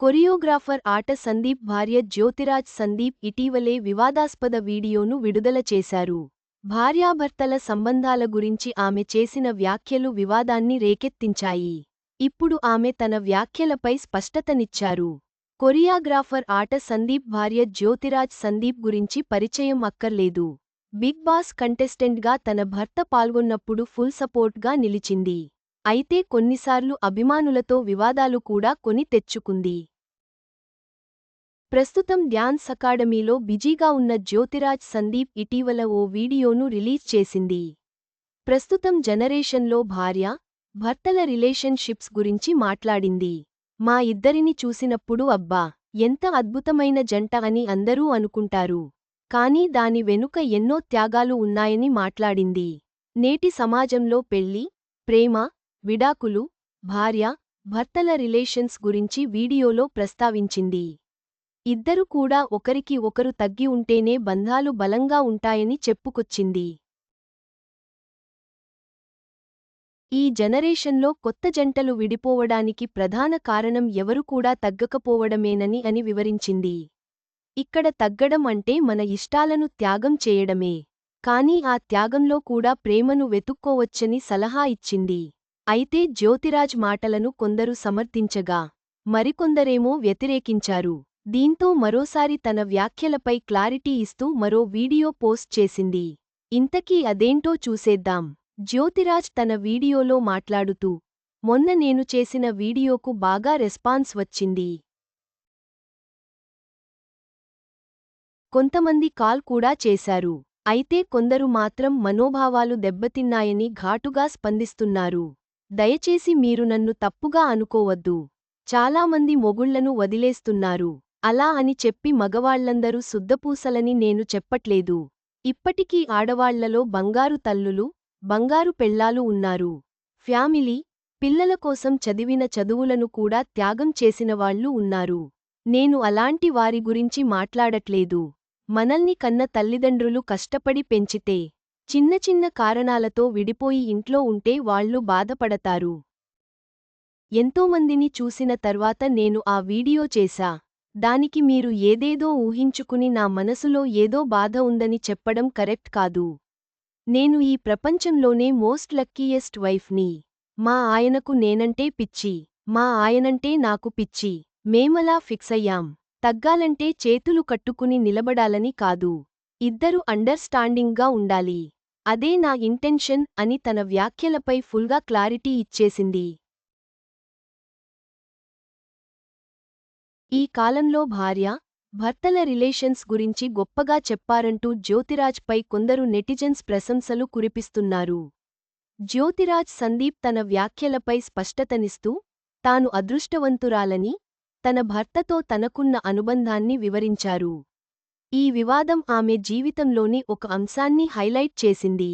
Choreographer ఆట సందీప్ భార్య జ్యోతిరాజ్ సందీప్ ఇటీవలే వివాదాస్పద వీడియోను విడుదల చేశారు. భార్యాభర్తల సంబంధాల గురించి ఆమె చేసిన వ్యాఖ్యలు వివాదాన్ని రేకెత్తించాయి. ఇప్పుడు ఆమె తన వ్యాఖ్యలపై స్పష్టతనిచ్చారు. కొరియాగ్రాఫర్ ఆట సందీప్ భార్య జ్యోతిరాజ్ సందీప్ గురించి పరిచయం అక్కర్లేదు. బిగ్ బాస్ కంటెస్టెంట్గా తన భర్త పాల్గొన్నప్పుడు ఫుల్ సపోర్ట్గా నిలిచింది. అయితే కొన్నిసార్లు అభిమానులతో వివాదాలు కూడా కొని తెచ్చుకుంది. ప్రస్తుతం డ్యాన్స్ అకాడమీలో బిజీగా ఉన్న జ్యోతిరాజ్ సందీప్ ఇటీవల ఓ వీడియోను రిలీజ్ చేసింది. ప్రస్తుతం జనరేషన్లో భార్య భర్తల రిలేషన్షిప్స్ గురించి మాట్లాడింది. మా ఇద్దరిని చూసినప్పుడు అబ్బా ఎంత అద్భుతమైన జంట అని అందరూ అనుకుంటారు. కానీ దాని వెనుక ఎన్నో త్యాగాలు ఉన్నాయని మాట్లాడింది. నేటి సమాజంలో పెళ్ళి ప్రేమ విడాకులు భార్య భర్తల రిలేషన్స్ గురించి వీడియోలో ప్రస్తావించింది. ఇద్దరు కూడా ఒకరికి ఒకరు తగ్గి ఉంటేనే బంధాలు బలంగా ఉంటాయని చెప్పుకొచ్చింది. ఈ జనరేషన్లో కొత్త జంటలు విడిపోవడానికి ప్రధాన కారణం ఎవరు కూడా తగ్గకపోవడమేనని అని వివరించింది. ఇక్కడ తగ్గడం అంటే మన ఇష్టాలను త్యాగం చేయడమే. కానీ ఆ త్యాగంలో కూడా ప్రేమను వెతుక్కోవచ్చని సలహా ఇచ్చింది. అయితే జ్యోతిరాజ్ మాటలను కొందరు సమర్థించగా మరికొందరేమో వ్యతిరేకించారు. దీంతో మరోసారి తన వ్యాఖ్యలపై క్లారిటీ ఇస్తూ మరో వీడియో పోస్ట్ చేసింది. ఇంతకీ అదేంటో చూసేద్దాం. జ్యోతిరాజ్ తన వీడియోలో మాట్లాడుతూ మొన్న నేను చేసిన వీడియోకు బాగా రెస్పాన్స్ వచ్చింది. కొంతమంది కాల్ కూడా చేశారు. అయితే కొందరు మాత్రం మనోభావాలు దెబ్బతిన్నాయని ఘాటుగా స్పందిస్తున్నారు. దయచేసి మీరు నన్ను తప్పుగా అనుకోవద్దు. చాలామంది మొగుళ్ళను వదిలేస్తున్నారు. అలా అని చెప్పి మగవాళ్ళందరూ శుద్ధపూసలని నేను చెప్పట్లేదు. ఇప్పటికీ ఆడవాళ్ళలో బంగారు తల్లులు బంగారు పెళ్ళాలు ఉన్నారు. ఫ్యామిలీ పిల్లల కోసం చదివిన చదువులను కూడా త్యాగం చేసినవాళ్ళు ఉన్నారు. నేను అలాంటి వారి గురించి మాట్లాడట్లేదు. మనల్ని కన్న తల్లిదండ్రులు కష్టపడి పెంచితే చిన్న చిన్న కారణాలతో విడిపోయి ఇంట్లో ఉంటే వాళ్ళు బాధపడతారు. ఎంతోమందిని చూసిన తర్వాత నేను ఆ వీడియో చేశా. దానికి మీరు ఏదేదో ఊహించుకుని నా మనసులో ఏదో బాధ ఉందని చెప్పడం కరెక్ట్ కాదు. నేను ఈ ప్రపంచంలోనే మోస్ట్ లక్కీయెస్ట్ వైఫ్ని. మా ఆయనకు నేనంటే పిచ్చి. మా ఆయనంటే నాకు పిచ్చి. మేమలా ఫిక్సయ్యాం తగ్గాలంటే చేతులు కట్టుకుని నిలబడాలని కాదు. ఇద్దరు అండర్స్టాండింగ్గా ఉండాలి. అదే నా ఇంటెన్షన్ అని తన వ్యాఖ్యలపై ఫుల్గా క్లారిటీ ఇచ్చేసింది. ఈ కాలంలో భార్య భర్తల రిలేషన్స్ గురించి గొప్పగా చెప్పారంటూ జ్యోతిరాజ్పై కొందరు నెటిజన్స్ ప్రశంసలు కురిపిస్తున్నారు. జ్యోతిరాజ్ సందీప్ తన వ్యాఖ్యలపై స్పష్టతనిస్తూ తాను అదృష్టవంతురాలని తన భర్తతో తనకున్న అనుబంధాన్ని వివరించారు. ఈ వివాదం ఆమె జీవితంలోని ఒక అంశాన్ని హైలైట్ చేసింది.